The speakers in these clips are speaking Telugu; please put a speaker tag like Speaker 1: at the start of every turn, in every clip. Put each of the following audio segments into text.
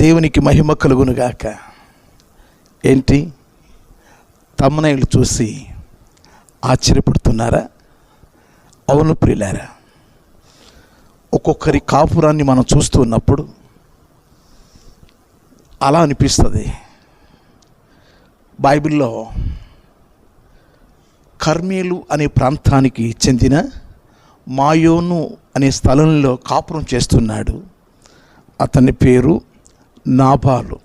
Speaker 1: దేవునికి మహిమ కలుగునుగాక. ఏంటి? తమ్మనైలు చూసి ఆశ్చర్యపడుతున్నారా? అవును ప్రియులారా ఒక్కొక్కరి కాపురాన్ని మనం చూస్తున్నప్పుడు అలా అనిపిస్తుంది. బైబిల్లో కర్మేలు అనే ప్రాంతానికి చెందిన మాయోను అనే స్థలంలో కాపురం చేస్తున్నాడు. అతని పేరు నాభాలు.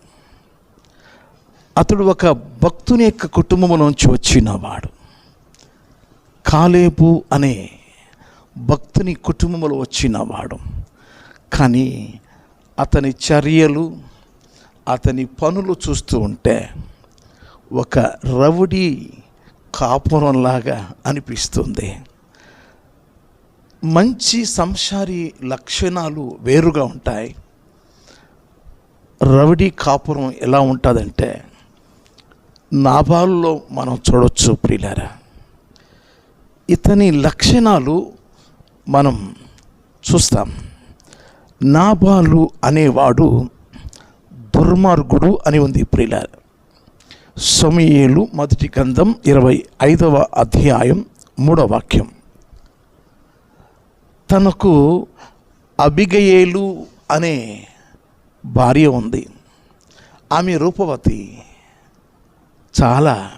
Speaker 1: అతడు ఒక భక్తుని యొక్క కుటుంబంలోంచి వచ్చినవాడు కాలేబు అనే భక్తుని కుటుంబంలో వచ్చినవాడు కానీ అతని చర్యలు అతని పనులు చూస్తూ ఉంటే ఒక రవుడి కాపురంలాగా అనిపిస్తుంది. మంచి సంసారి లక్షణాలు వేరుగా ఉంటాయి. రవిడి కాపురం ఎలా ఉంటుందంటే నాభాల్లో మనం చూడొచ్చు ప్రియులారా. ఇతని లక్షణాలు మనం చూస్తాం. నాబాలు అనేవాడు దుర్మార్గుడు అని ఉంది ప్రియులార. సమయలు మొదటి గ్రంథం ఇరవై ఐదవ అధ్యాయం మూడవ వాక్యం. తనకు అబిగయేలు అనే భార్య ఉంది. ఆమె రూపవతి చాలా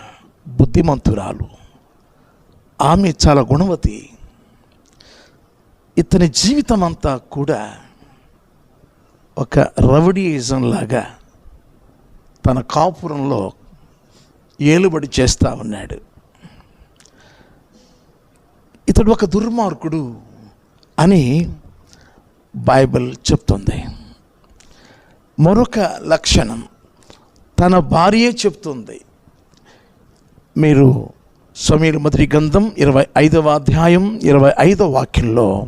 Speaker 1: బుద్ధిమంతురాలు. ఆమె చాలా గుణవతి. ఇతని జీవితం అంతా కూడా ఒక రవడీయిజం లాగా తన కాపురంలో ఏలుబడి చేస్తూ ఉన్నాడు. ఇతడు ఒక దుర్మార్గుడు అని బైబిల్ చెప్తుంది. మరొక లక్షణం. తన భార్యే చెప్తుంది. మీరు సమీర మొదటి గంధం ఇరవై ఐదవ అధ్యాయం ఇరవై ఐదవ వాక్యంలో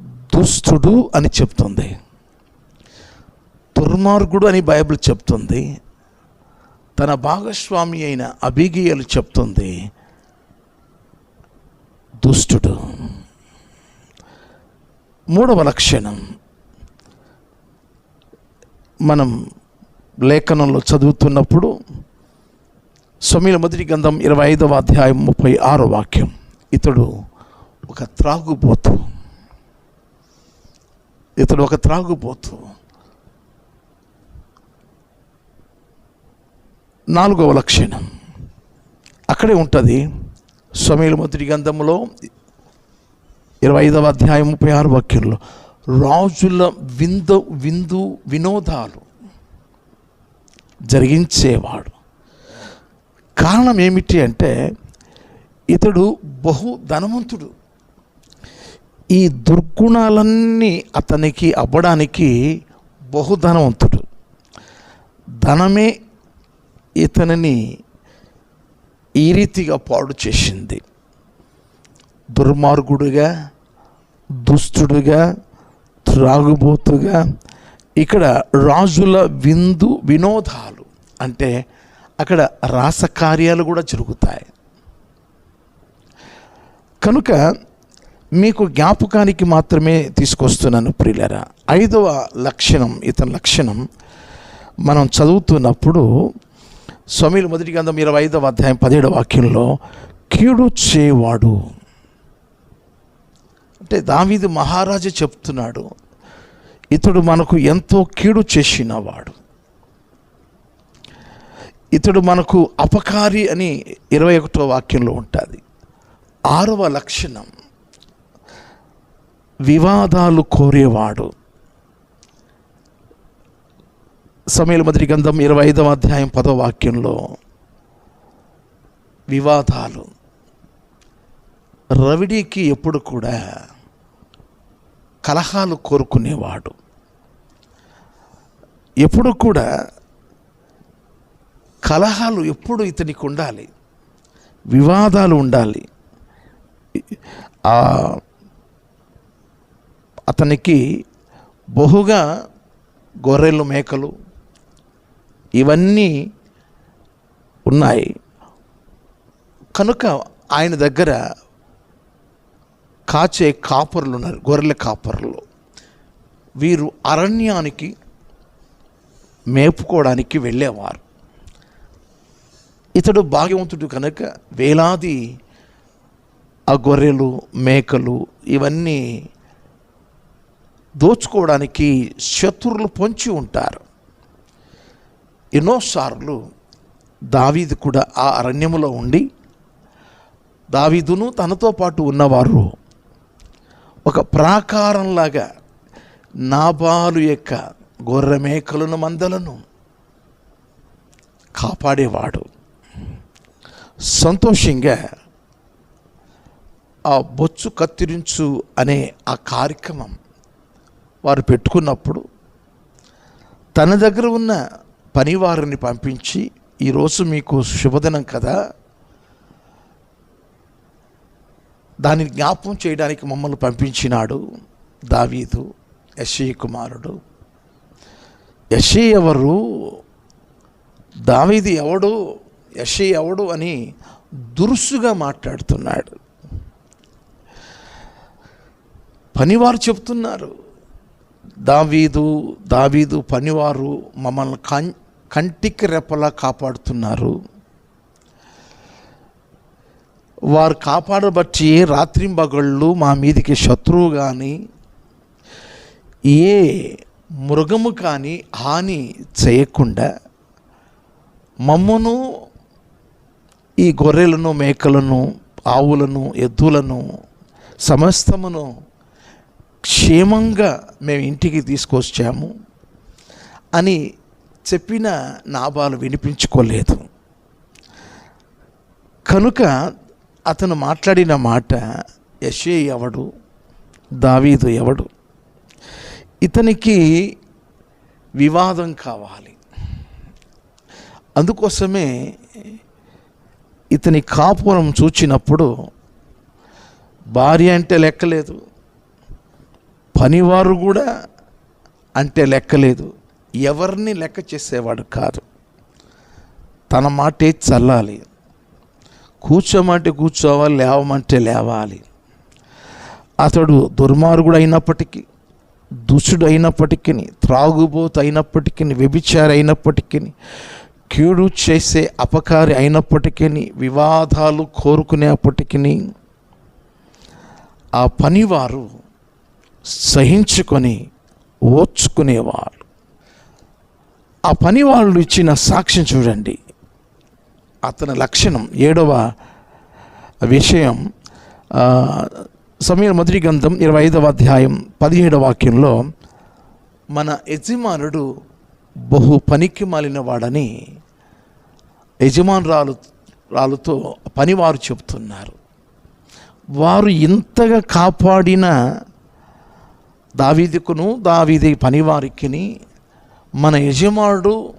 Speaker 1: దుష్టుడు అని చెప్తుంది. దుర్మార్గుడు అని బైబిల్ చెప్తుంది. తన భాగస్వామి అయిన అభిగీయలు చెప్తుంది. దుష్టుడు మూడవ లక్షణం. మనం లేఖనంలో చదువుతున్నప్పుడు స్వామిల మొదటి గంధం ఇరవై ఐదవ అధ్యాయం ముప్పై ఆరో వాక్యం. ఇతడు ఒక త్రాగుబోతు. ఇతడు ఒక త్రాగుబోతు. నాలుగవ లక్షణం. అక్కడే ఉంటుంది స్వామిల మొదటి గంధంలో ఇరవై ఐదవ అధ్యాయం ముప్పై ఆరు వాక్యంలో. రాజుల విందు విందు వినోదాలు జరిగించేవాడు. కారణం ఏమిటి అంటే ఇతడు బహు ధనవంతుడు. ఈ దుర్గుణాలన్నీ అతనికి అవ్వడానికి బహు ధనవంతుడు. ధనమే ఇతనిని ఈ రీతిగా పాడు చేసింది. దుర్మార్గుడుగా దుష్టుడుగా త్రాగుబోతుగా ఇక్కడ రాజుల విందు వినోదాలు అంటే అక్కడ రాసకార్యాలు కూడా జరుగుతాయి. కనుక మీకు జ్ఞాపకానికి మాత్రమే తీసుకొస్తున్నాను ప్రియులరా. ఐదవ లక్షణం ఇతని లక్షణం మనం చదువుతున్నప్పుడు స్వామిలు మొదటి గంధం ఇరవై ఐదవ అధ్యాయం పదిహేడవ వాక్యంలో కీడు చేవాడు అంటే దావీదు మహారాజు చెప్తున్నాడు ఇతడు మనకు ఎంతో కీడు చేసినవాడు. ఇతడు మనకు అపకారి అని ఇరవై ఒకటో వాక్యంలో ఉంటుంది. ఆరవ లక్షణం వివాదాలు కోరేవాడు. సమయల మొదటి గంధం ఇరవై ఐదవ అధ్యాయం పదో వాక్యంలో వివాదాలు. రవిడీకి ఎప్పుడు కూడా కలహాలు కోరుకునేవాడు. ఎప్పుడు కూడా కలహాలు ఎప్పుడు ఇతనికి ఉండాలి. వివాదాలు ఉండాలి. అతనికి బహుగా గొర్రెలు మేకలు ఇవన్నీ ఉన్నాయి. కనుక ఆయన దగ్గర కాచే కాపరులు ఉన్నారు గొర్రెల కాపరులు. వీరు అరణ్యానికి మేపుకోవడానికి వెళ్ళేవారు. ఇతడు భాగ్యవంతుడు కనుక వేలాది ఆ గొర్రెలు మేకలు ఇవన్నీ దోచుకోవడానికి శత్రువులు పొంచి ఉంటారు. ఎన్నోసార్లు దావీదు కూడా ఆ అరణ్యములో ఉండి దావీదును తనతో పాటు ఉన్నవారు ఒక ప్రాకారంలాగా నాబాలు యొక్క గొర్రెమేకలను మందలను కాపాడేవాడు. సంతోషంగా ఆ బొచ్చు కత్తిరించు అనే ఆ కార్యక్రమం వారు పెట్టుకున్నప్పుడు తన దగ్గర ఉన్న పనివారిని పంపించి ఈరోజు మీకు శుభదినం కదా దానిని జ్ఞాపం చేయడానికి మమ్మల్ని పంపించినాడు దావీదు యశీ కుమారుడు. యశీ ఎవరు? దావీది ఎవడు? యశీ ఎవడు అని దురుసుగా మాట్లాడుతున్నాడు. పనివారు చెప్తున్నారు దావీదు దావీదు పనివారు మమ్మల్ని కం కంటికి రెప్పలా కాపాడుతున్నారు. వారు కాపాడబట్టి రాత్రింబగళ్ళు మా మీదికి శత్రువు కానీ ఏ మృగము కానీ హాని చేయకుండా మమ్మను ఈ గొర్రెలను మేకలను ఆవులను ఎద్దులను సమస్తమును క్షేమంగా మేము ఇంటికి తీసుకొచ్చాము అని చెప్పిన నాభాలు వినిపించుకోలేదు. కనుక అతను మాట్లాడిన మాట యశే ఎవడు? దావీదు ఎవడు? ఇతనికి వివాదం కావాలి. అందుకోసమే ఇతని కాపురం చూచినప్పుడు భార్య అంటే లెక్కలేదు. పనివారు కూడా అంటే లెక్కలేదు. ఎవరిని లెక్క చేసేవాడు కాదు. తన మాటే చల్లాలి. కూర్చోమంటే కూర్చోవాలి లేవమంటే లేవాలి. అతడు దుర్మార్గుడు అయినప్పటికీ దుష్టుడు అయినప్పటికీ త్రాగుబోతు అయినప్పటికీ వ్యభిచారి అయినప్పటికీ కీడు చేసే అపకారి అయినప్పటికీ వివాదాలు కోరుకునేప్పటికీ ఆ పనివారు సహించుకొని ఓర్చుకునేవారు ఆ పనివాళ్ళు ఇచ్చిన సాక్ష్యం చూడండి. అతని లక్షణం ఏడవ విషయం సమీర మొదటి గ్రంథం ఇరవై ఐదవ అధ్యాయం పదిహేడవ వాక్యంలో మన యజమానుడు బహు పనికి మాలిన వాడని యజమానురాలు రాలుతో పనివారు చెబుతున్నారు. వారు ఇంతగా కాపాడిన దావీదికును దావీది పనివారికిని మన యజమానుడు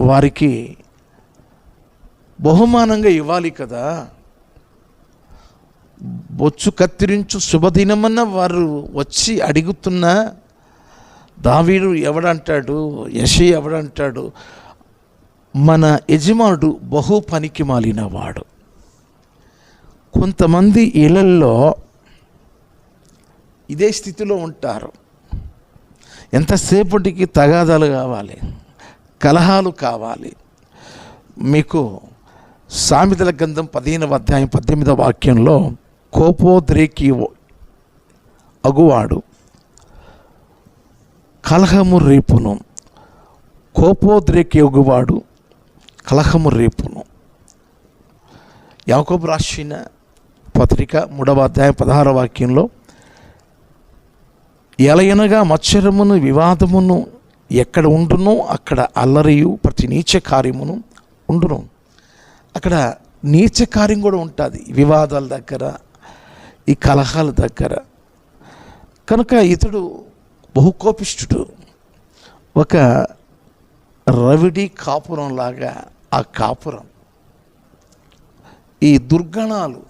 Speaker 1: వారికి బహుమానంగా ఇవ్వాలి కదా. బొచ్చు కత్తిరించు శుభదినమన్న వారు వచ్చి అడుగుతున్నా దావీడు ఎవడంటాడు యశి ఎవడంటాడు మన యజమానుడు బహు పనికి మాలినవాడు కొంతమంది ఇళ్ళల్లో ఇదే స్థితిలో ఉంటారు. ఎంతసేపటికి తగాదాలు కావాలి కలహాలు కావాలి. మీకు సామెతల గ్రంథం పదిహేనవ అధ్యాయం పద్దెనిమిదవ వాక్యంలో కోపోద్రేకి అగువాడు కలహము రేపును. కోపోద్రేకి అగువాడు కలహము రేపును. యాకోబు రాసిన పత్రిక మూడవ అధ్యాయం పదహార వాక్యంలో ఎలయనగా మత్సరమును వివాదమును ఎక్కడ ఉండునో అక్కడ అల్లరియు ప్రతి నీచ కార్యమును ఉండును. అక్కడ నీచ కార్యం కూడా ఉంటుంది. వివాదాల దగ్గర ఈ కలహాల దగ్గర. కనుక ఇతడు బహుకోపిష్ఠుడు ఒక రవిడి కాపురం లాగా ఆ కాపురం. ఈ దుర్గణాలు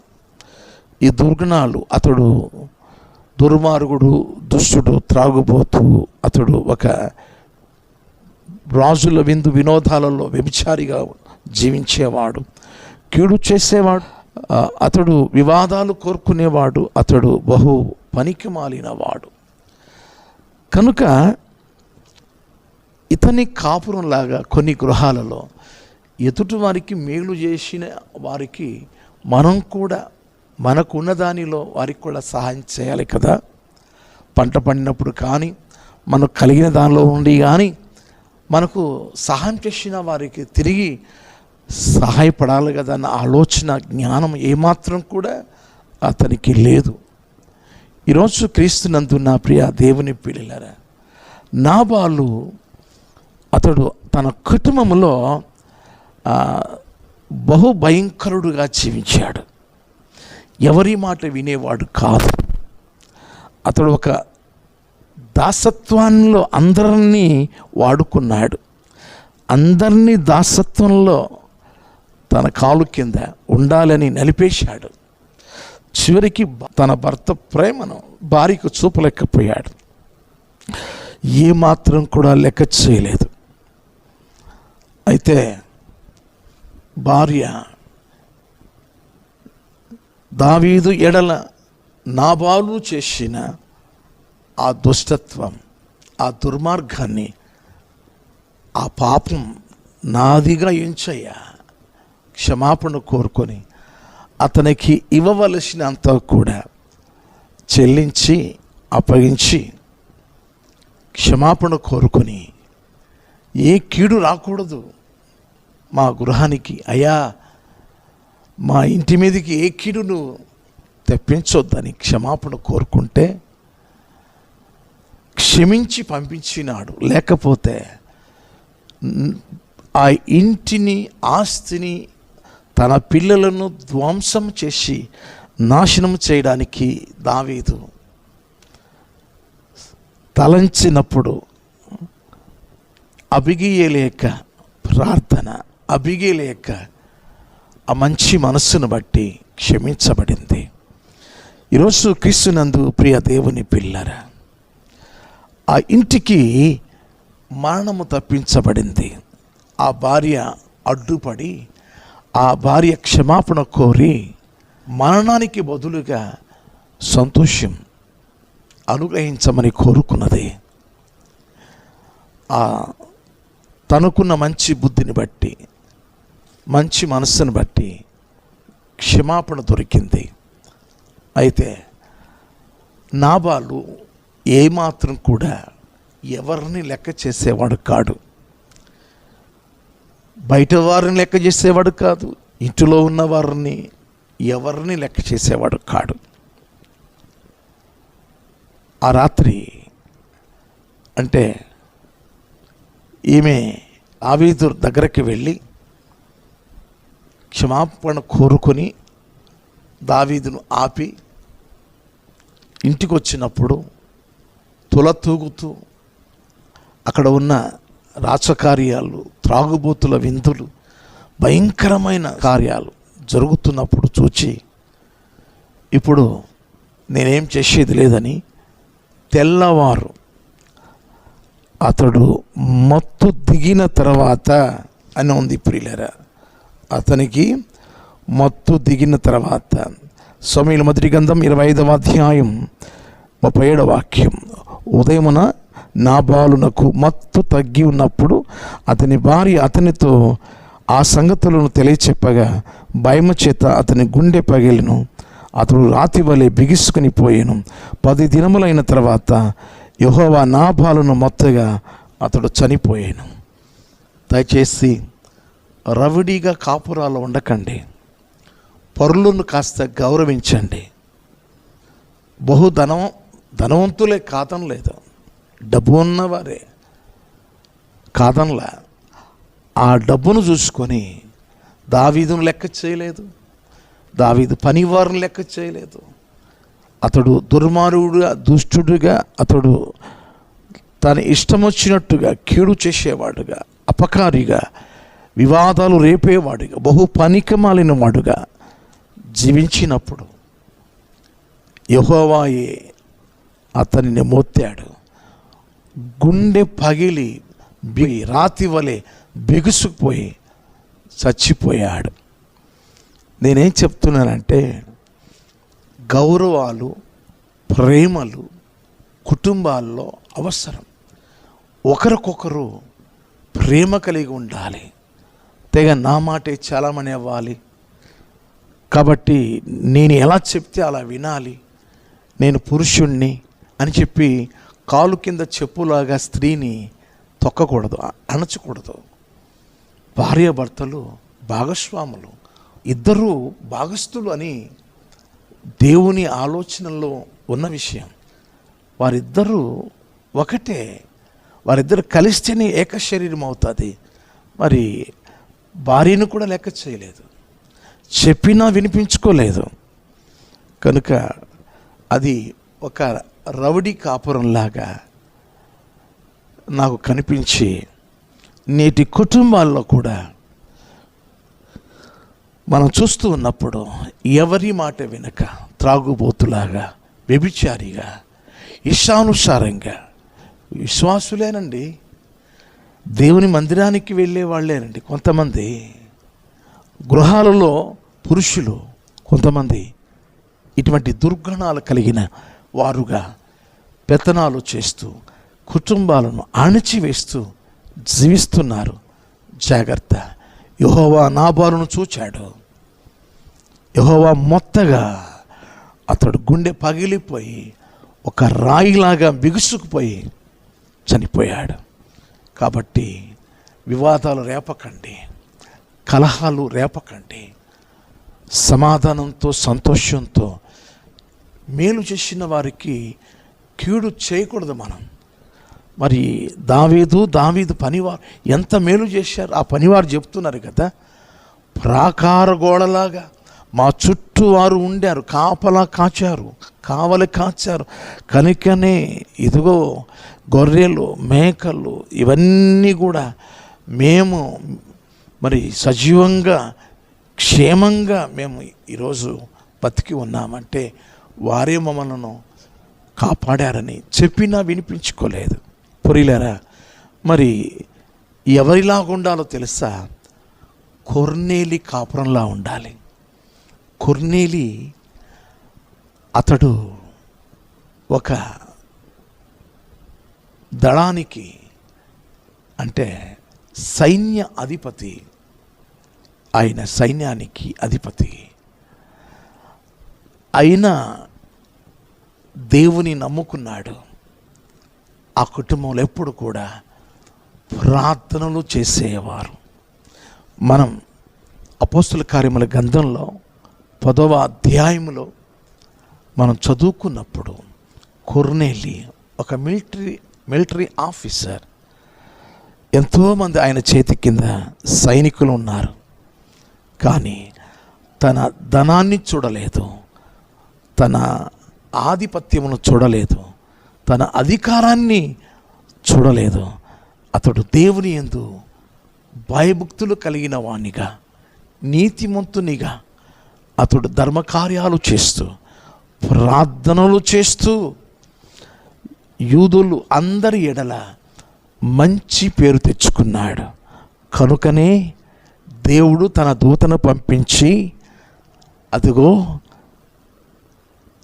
Speaker 1: ఈ దుర్గణాలు అతడు దుర్మార్గుడు దుష్టుడు త్రాగుబోతూ అతడు ఒక రాజుల విందు వినోదాలలో వ్యభిచారిగా జీవించేవాడు. కీడు చేసేవాడు అతడు వివాదాలు కోరుకునేవాడు అతడు బహు పనికి మాలినవాడు. కనుక ఇతని కాపురంలాగా కొన్ని గృహాలలో ఎదుటి వారికి మేలు చేసిన వారికి మనం కూడా మనకు ఉన్న దానిలో వారికి కూడా సహాయం చేయాలి కదా. పంట పండినప్పుడు కానీ మనకు కలిగిన దానిలో ఉండి కానీ మనకు సహాయం చేసిన వారికి తిరిగి సహాయపడాలి కదా అన్న ఆలోచన జ్ఞానం ఏమాత్రం కూడా అతనికి లేదు. ఈరోజు క్రీస్తునందు నా ప్రియ దేవుని పిల్లలరా నాబాలు అతడు తన కుటుంబంలో బహు భయంకరుడుగా జీవించాడు. ఎవరి మాట వినేవాడు కాదు. అతడు ఒక దాసత్వంలో అందరినీ వాడుకున్నాడు. అందరినీ దాసత్వంలో తన కాలు కింద ఉండాలని నలిపేశాడు. చివరికి తన భర్త ప్రేమను భార్యకు చూపలేకపోయాడు. ఏమాత్రం కూడా లెక్క చేయలేదు. అయితే భార్య దావీదు ఎడల నాబాలు చేసిన ఆ దుష్టత్వం ఆ దుర్మార్గాన్ని ఆ పాపం నాదిగా ఎంచయ్యా. క్షమాపణ కోరుకొని అతనికి ఇవ్వవలసినంత కూడా చెల్లించి అప్పగించి క్షమాపణ కోరుకొని ఏ కీడు రాకూడదు మా గృహానికి. అయ్యా మా ఇంటి మీదకి ఏ కీడును తెప్పించొద్దని క్షమాపణ కోరుకుంటే క్షమించి పంపించినాడు. లేకపోతే ఆ ఇంటిని ఆస్తిని తన పిల్లలను ధ్వంసం చేసి నాశనం చేయడానికి దావీదు తలంచినప్పుడు అభిగీయలేక ప్రార్థన అభిగీయలేక ఆ మంచి మనస్సును బట్టి క్షమించబడింది. ఈరోజు క్రీస్తునందు ప్రియ దేవుని పిల్లరా ఆ ఇంటికి మరణము తప్పించబడింది. ఆ భార్య అడ్డుపడి ఆ భార్య క్షమాపణ కోరి మరణానికి బదులుగా సంతోషం అనుగ్రహించమని కోరుకున్నది. ఆ తనకున్న మంచి బుద్ధిని బట్టి మంచి మనస్సును బట్టి క్షమాపణ దొరికింది. అయితే నాబాలు ఏమాత్రం కూడా ఎవరిని లెక్క చేసేవాడు కాడు. బయట వారిని లెక్క చేసేవాడు కాదు. ఇంటిలో ఉన్న వారిని ఎవరిని లెక్క చేసేవాడు కాడు. ఆ రాత్రి అంటే ఈమె ఆవేదుర్ దగ్గరికి వెళ్ళి క్షమాపణ కోరుకొని దావీదును ఆపి ఇంటికి వచ్చినప్పుడు తుల తూగుతూ అక్కడ ఉన్న రాచకార్యాలు త్రాగుబోతుల విందులు భయంకరమైన కార్యాలు జరుగుతున్నప్పుడు చూచి ఇప్పుడు నేనేం చేసేది లేదని తెల్లవారు అతడు మత్తు దిగిన తర్వాత అని ఉంది ప్రియులరా అతనికి మత్తు దిగిన తర్వాత సమీల మొదటి గంధం ఇరవై ఐదవ అధ్యాయం ముప్పై ఏడవ వాక్యం ఉదయమున నాబాలునకు మత్తు తగ్గి ఉన్నప్పుడు అతని భార్య అతనితో ఆ సంగతులను తెలియచెప్పగా భయమ చేత అతని గుండె పగిలిను. అతడు రాతి వలె బిగుసుకుని పోయాను. పది దినములైన తర్వాత యహోవా నా బాలును మొత్తగా అతడు చనిపోయాను. దయచేసి రవిడీగా కాపురాలు ఉండకండి. పరులను కాస్త గౌరవించండి. బహు ధనం ధనవంతులే కాదం లేదు డబ్బు ఉన్నవారే కాదనలా. ఆ డబ్బును చూసుకొని దావీదును లెక్క చేయలేదు. దావీదు పనివారిని లెక్క చేయలేదు. అతడు దుర్మార్గుడుగా దుష్టుడుగా అతడు తన ఇష్టం వచ్చినట్టుగా కీడు చేసేవాడుగా అపకారిగా వివాదాలు రేపేవాడుగా బహు పనికమాలిన వాడుగా జీవించినప్పుడు యహోవాయే అతనిని మోత్తాడు. గుండె పగిలి రాతి వలె బిగుసుకుపోయి చచ్చిపోయాడు. నేనేం చెప్తున్నానంటే గౌరవాలు ప్రేమలు కుటుంబాల్లో అవసరం. ఒకరికొకరు ప్రేమ కలిగి ఉండాలి. తెగ నా మాటే చాలామని అవ్వాలి. కాబట్టి నేను ఎలా చెప్తే అలా వినాలి. నేను పురుషుణ్ణి అని చెప్పి కాలు కింద చెప్పులాగా స్త్రీని తొక్కకూడదు అణచకూడదు. భార్యాభర్తలు భాగస్వాములు ఇద్దరూ భాగస్థులు అని దేవుని ఆలోచనలో ఉన్న విషయం. వారిద్దరూ ఒకటే వారిద్దరు కలిస్తేనే ఏక శరీరం అవుతుంది. మరి భార్యను కూడా లెక్క చేయలేదు. చెప్పినా వినిపించుకోలేదు. కనుక అది ఒక రౌడీ కాపురంలాగా నాకు కనిపించి నేటి కుటుంబాల్లో కూడా మనం చూస్తూ ఉన్నప్పుడు ఎవరి మాట వెనక త్రాగుబోతులాగా వ్యభిచారిగా ఇష్టానుసారంగా విశ్వాసులేనండి. దేవుని మందిరానికి వెళ్ళే వాళ్ళేనండి కొంతమంది. గృహాలలో పురుషులు కొంతమంది. ఇటువంటి దుర్గుణాలు కలిగిన వారుగా పెత్తనాలు చేస్తూ కుటుంబాలను అణిచివేస్తూ జీవిస్తున్నారు. జాగ్రత్త. యహోవా నాబాలును చూచాడు. యహోవా మొత్తగా అతడు గుండె పగిలిపోయి ఒక రాయిలాగా బిగుసుకుపోయి చనిపోయాడు. కాబట్టి వివాదాలు రేపకండి. కలహాలు రేపకండి. సమాధానంతో సంతోషంతో మేలు చేసిన వారికి కీడు చేయకూడదు మనం. మరి దావీదు దావీదు పనివారు ఎంత మేలు చేశారు ఆ పనివారు చెప్తున్నారు కదా. ప్రాకార గోడలాగా మా చుట్టూ వారు ఉండారు కాపలా కాచారు కావలి కాచారు. కనుకనే ఇదిగో గొర్రెలు మేకలు ఇవన్నీ కూడా మేము మరి సజీవంగా క్షేమంగా మేము ఈరోజు బతికి ఉన్నామంటే వారే మమ్మల్ని కాపాడారని చెప్పినా వినిపించుకోలేదు. పొరిలేరా? మరి ఎవరిలాగా ఉండాలో తెలుసా? కొర్నేలి కాపురంలా ఉండాలి. కొర్నేలి అతడు ఒక దళానికి అంటే సైన్య అధిపతి ఆయన సైన్యానికి అధిపతి. అయినా దేవుని నమ్ముకున్నాడు. ఆ కుటుంబంలో ఎప్పుడు కూడా ప్రార్థనలు చేసేవారు. మనం అపోస్తుల కార్యముల గ్రంథంలో పదవ అధ్యాయములో మనం చదువుకున్నప్పుడు కొర్నేలి ఒక మిలిటరీ మిలిటరీ ఆఫీసర్ ఎంతోమంది ఆయన చేతి కింద సైనికులు ఉన్నారు. కానీ తన ధనాన్ని చూడలేదు. తన ఆధిపత్యమును చూడలేదు. తన అధికారాన్ని చూడలేదు. అతడు దేవుని ఎందు భయభక్తులు కలిగిన వాణిగా నీతిమంతునిగా అతడు ధర్మకార్యాలు చేస్తూ ప్రార్థనలు చేస్తూ యూదులు అందరి ఎడల మంచి పేరు తెచ్చుకున్నాడు. కనుకనే దేవుడు తన దూతను పంపించి అదిగో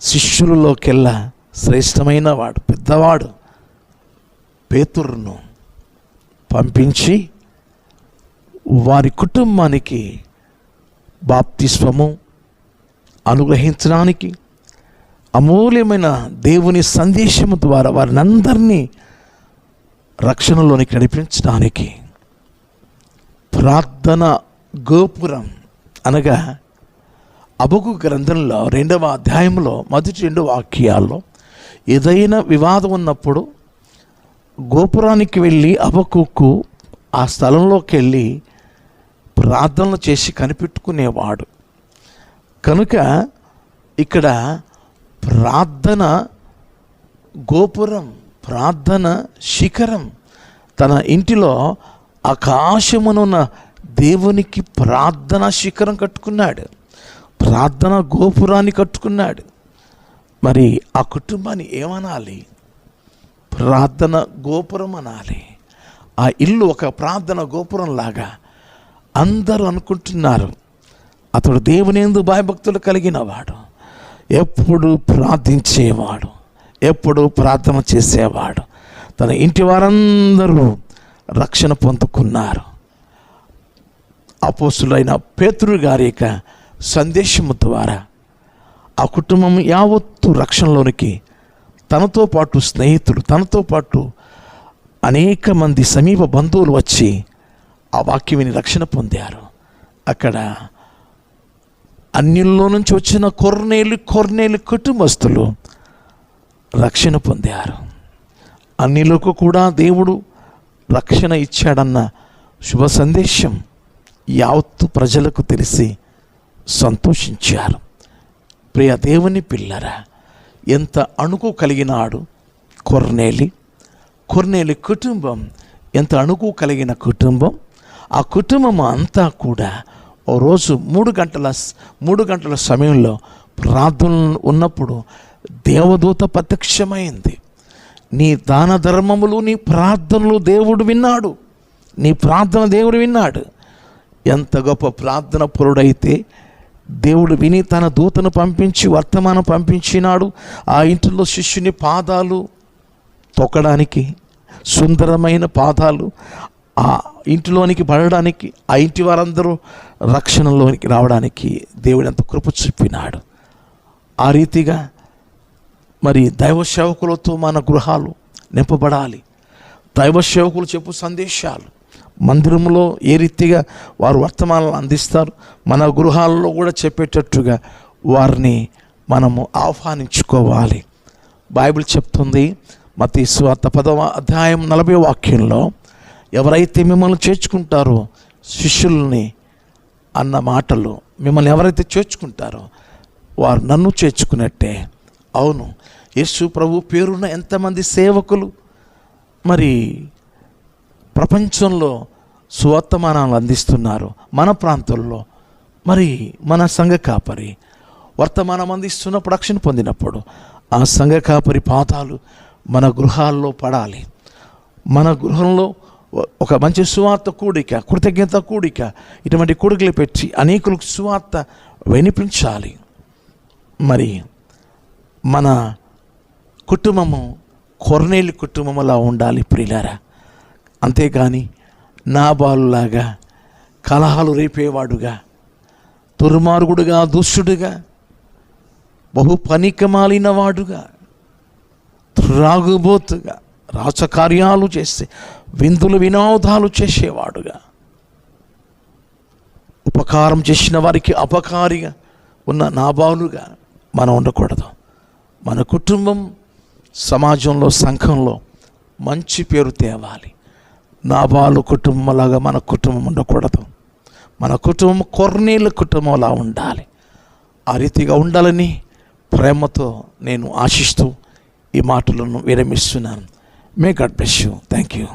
Speaker 1: శిష్యులలోకెల్లా శ్రేష్టమైన వాడు పెద్దవాడు. పేతురును పంపించి వారి కుటుంబానికి బాప్తిస్వము అనుగ్రహించడానికి అమూల్యమైన దేవుని సందేశము ద్వారా వారిని అందరినీ రక్షణలోనికి నడిపించడానికి ప్రార్థన గోపురం అనగా అబకు గ్రంథంలో రెండవ అధ్యాయంలో మొదటి రెండు వాక్యాల్లో ఏదైనా వివాదం ఉన్నప్పుడు గోపురానికి వెళ్ళి అబకుకు ఆ స్థలంలోకి వెళ్ళి ప్రార్థనలు చేసి కనిపెట్టుకునేవాడు. కనుక ఇక్కడ ప్రార్థన గోపురం ప్రార్థన శిఖరం తన ఇంటిలో ఆకాశమునున్న దేవునికి ప్రార్థన శిఖరం కట్టుకున్నాడు. ప్రార్థన గోపురాన్ని కట్టుకున్నాడు. మరి ఆ కుటుంబాన్ని ఏమనాలి? ప్రార్థన గోపురం అనాలి. ఆ ఇల్లు ఒక ప్రార్థన గోపురం లాగా అందరూ అనుకుంటున్నారు. అతడు దేవుని ఎందు భయభక్తులు కలిగిన వాడు. ఎప్పుడు ప్రార్థించేవాడు. ఎప్పుడు ప్రార్థన చేసేవాడు. తన ఇంటి వారందరూ రక్షణ పొందుకున్నారు. అపోసులైన పేతురు గారి యొక్క సందేశము ద్వారా. ఆ కుటుంబం యావత్తు రక్షణలోనికి తనతో పాటు స్నేహితులు తనతో పాటు అనేక మంది సమీప బంధువులు వచ్చి ఆ వాక్యం విని రక్షణ పొందారు. అక్కడ అన్యుల్లో నుంచి వచ్చిన కొర్నేలు కొర్నేలు కుటుంబస్తులు రక్షణ పొందారు. అన్నిలకు కూడా దేవుడు రక్షణ ఇచ్చాడన్న శుభ సందేశం యావత్తు ప్రజలకు తెలిసి సంతోషించారు. ప్రియ దేవుని పిల్లరా ఎంత అణుకు కలిగినాడు కొర్నేలి. కొర్నేలి కుటుంబం ఎంత అణుకు కలిగిన కుటుంబం. ఆ కుటుంబం అంతా కూడా ఓ రోజు మూడు గంటల మూడు గంటల సమయంలో ప్రార్థన ఉన్నప్పుడు దేవదూత ప్రత్యక్షమైంది. నీ దాన ధర్మములు నీ ప్రార్థనలు దేవుడు విన్నాడు. నీ ప్రార్థన దేవుడు విన్నాడు. ఎంత గొప్ప ప్రార్థన పురుడైతే దేవుడు విని తన దూతను పంపించి వర్తమానం పంపించినాడు. ఆ ఇంటిలో శిష్యుని పాదాలు తొక్కడానికి సుందరమైన పాదాలు ఆ ఇంటిలోనికి పడడానికి ఆ ఇంటి వారందరూ రక్షణలోనికి రావడానికి దేవుడు ఎంత కృప చూపినాడు. ఆ రీతిగా మరి దైవ సేవకులతో మన గృహాలు నింపబడాలి. దైవ సేవకులు చెప్పు సందేశాలు. మందిరంలో ఏ రీతిగా వారు వర్తమానాలు అందిస్తారు మన గృహాల్లో కూడా చెప్పేటట్టుగా వారిని మనము ఆహ్వానించుకోవాలి. బైబిల్ చెప్తుంది మతి స్వార్థ పదవ అధ్యాయం నలభై వాక్యంలో ఎవరైతే మిమ్మల్ని చేర్చుకుంటారో శిష్యుల్ని అన్న మాటలు మిమ్మల్ని ఎవరైతే చేర్చుకుంటారో వారు నన్ను చేర్చుకున్నట్టే. అవును యేసు ప్రభు పేరున్న ఎంతమంది సేవకులు? మరి ప్రపంచంలో సువర్తమానాలు అందిస్తున్నారు మన ప్రాంతంలో. మరి మన సంఘ కాపరి వర్తమానం అందిస్తున్నప్పుడు రక్షణ పొందినప్పుడు ఆ సంఘ కాపరి పాతాలు మన గృహాల్లో పడాలి. మన గృహంలో ఒక మంచి సువార్త కూడిక కృతజ్ఞత కూడిక ఇటువంటి కూడికలు పెట్టి అనేకులకు సువార్త వినిపించాలి. మరి మన కుటుంబము కొరనేలి కుటుంబములా ఉండాలి ప్రియులారా. అంతేకాని నా బాలులాగా కలహాలు రేపేవాడుగా దుర్మార్గుడుగా దుష్టుడుగా బహు పనికమాలిన వాడుగా త్రాగుబోతుగా రాచకార్యాలు చేస్తే విందులు వినోదాలు చేసేవాడుగా. ఉపకారం చేసిన వారికి అపకారిగా ఉన్న నాబాలుగా మనం ఉండకూడదు. మన కుటుంబం సమాజంలో సంఘంలో మంచి పేరు తేవాలి. నాబాలు కుటుంబంలాగా మన కుటుంబం ఉండకూడదు. మన కుటుంబం కొర్నీళ్ళ కుటుంబంలా ఉండాలి. ఆ రీతిగా ఉండాలని ప్రేమతో నేను ఆశిస్తూ ఈ మాటలను విరమిస్తున్నాను. May God bless you thank you